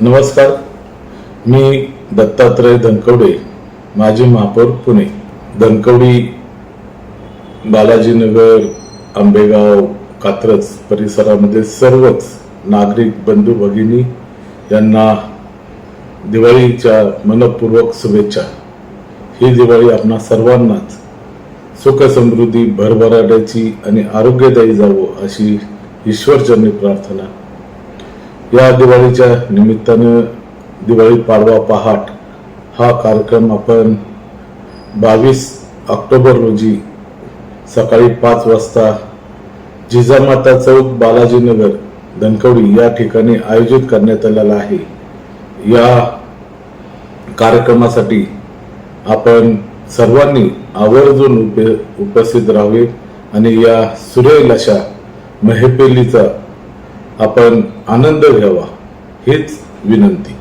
नमस्कार. मी दत्तात्रय धनकवडे माजी महापौर पुणे. धनकवडी बालाजीनगर आंबेगाव कात्रज परिसरामध्ये सर्वच नागरिक बंधू भगिनी यांना दिवाळीच्या मनपूर्वक शुभेच्छा. ही दिवाळी आपणा सर्वांनाच सुख समृद्धी भरभराट्याची आणि आरोग्यदायी जावो अशी ईश्वरजन्य प्रार्थना या दिवाळीच्या निमित्तानं दिवाळी पाडवा पहाट हा कार्यक्रम आपण बावीस ऑक्टोबर रोजी सकाळी पाच वाजता जिजामाता चौक बालाजीनगर धनकवडी या ठिकाणी आयोजित करण्यात आलेला आहे. या कार्यक्रमासाठी आपण सर्वांनी आवर्जून उपे उपस्थित राहावे आणि या सुरेल अशा मेहपेलीचा आपण आनंद घ्यावा हेच विनंती.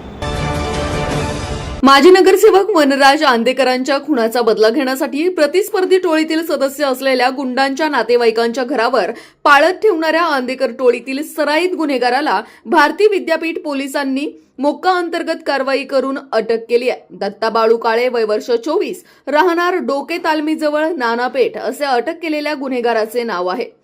माजी नगरसेवक वनराज आंदेकरांच्या खुनाचा बदला घेण्यासाठी प्रतिस्पर्धी टोळीतील सदस्य असलेल्या गुंडांच्या नातेवाईकांच्या घरावर पाळत ठेवणाऱ्या आंदेकर टोळीतील सराईत गुन्हेगाराला भारती विद्यापीठ पोलिसांनी मोक्का अंतर्गत कारवाई करून अटक केली आहे. दत्ता बाळू काळे वय वर्ष चोवीस राहणार डोके तालमीजवळ नानापेठ असे अटक केलेल्या गुन्हेगाराचे नाव आहे.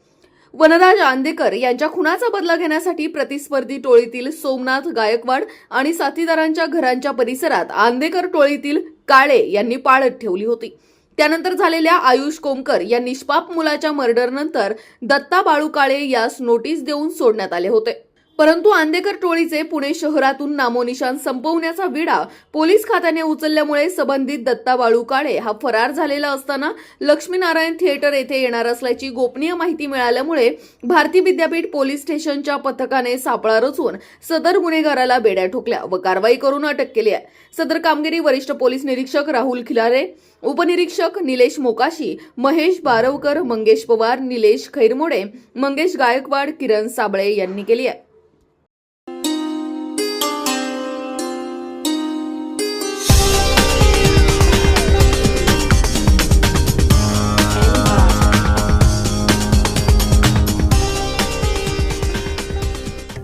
वनराज आंदेकर यांच्या खुनाचा बदला घेण्यासाठी प्रतिस्पर्धी टोळीतील सोमनाथ गायकवाड आणि साथीदारांच्या घरांच्या परिसरात आंदेकर टोळीतील काळे यांनी पाळत ठेवली होती. त्यानंतर झालेल्या आयुष कोमकर या निष्पाप मुलाच्या मर्डरनंतर दत्ता बाळू काळे यास नोटीस देऊन सोडण्यात आले होते. परंतु आंदेकर टोळीचे पुणे शहरातून नामोनिशान संपवण्याचा विडा पोलीस खात्याने उचलल्यामुळे संबंधित दत्ता बाळू काळे हा फरार झालेला असताना लक्ष्मीनारायण थिएटर येथे येणार असल्याची गोपनीय माहिती मिळाल्यामुळे भारती विद्यापीठ पोलीस स्टेशनच्या पथकाने सापळा रचून सदर गुन्हेगाराला बेड्या ठोकल्या व कारवाई करून अटक केली आहे. सदर कामगिरी वरिष्ठ पोलीस निरीक्षक राहुल खिलारे उपनिरीक्षक निलेश मोकाशी महेश बारवकर मंगेश पवार निलेश खैरमोडे मंगेश गायकवाड किरण साबळे यांनी केली आहे.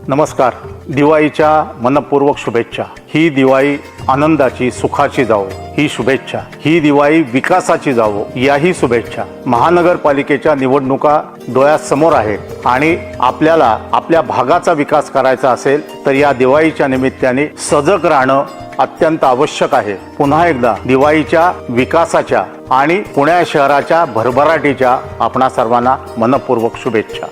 नमस्कार. दिवाळीच्या मनपूर्वक शुभेच्छा. ही दिवाळी आनंदाची सुखाची जावो. ही शुभेच्छा. ही दिवाळी विकासाची जावो. याही शुभेच्छा. महानगरपालिकेच्या निवडणुका डोळ्यासमोर आहेत आणि आपल्याला आपल्या भागाचा विकास करायचा असेल तर या दिवाळीच्या निमित्ताने सजग राहणं अत्यंत आवश्यक आहे. पुन्हा एकदा दिवाळीच्या विकासाच्या आणि पुण्या शहराच्या भरभराटीच्या आपणा सर्वांना मनपूर्वक शुभेच्छा.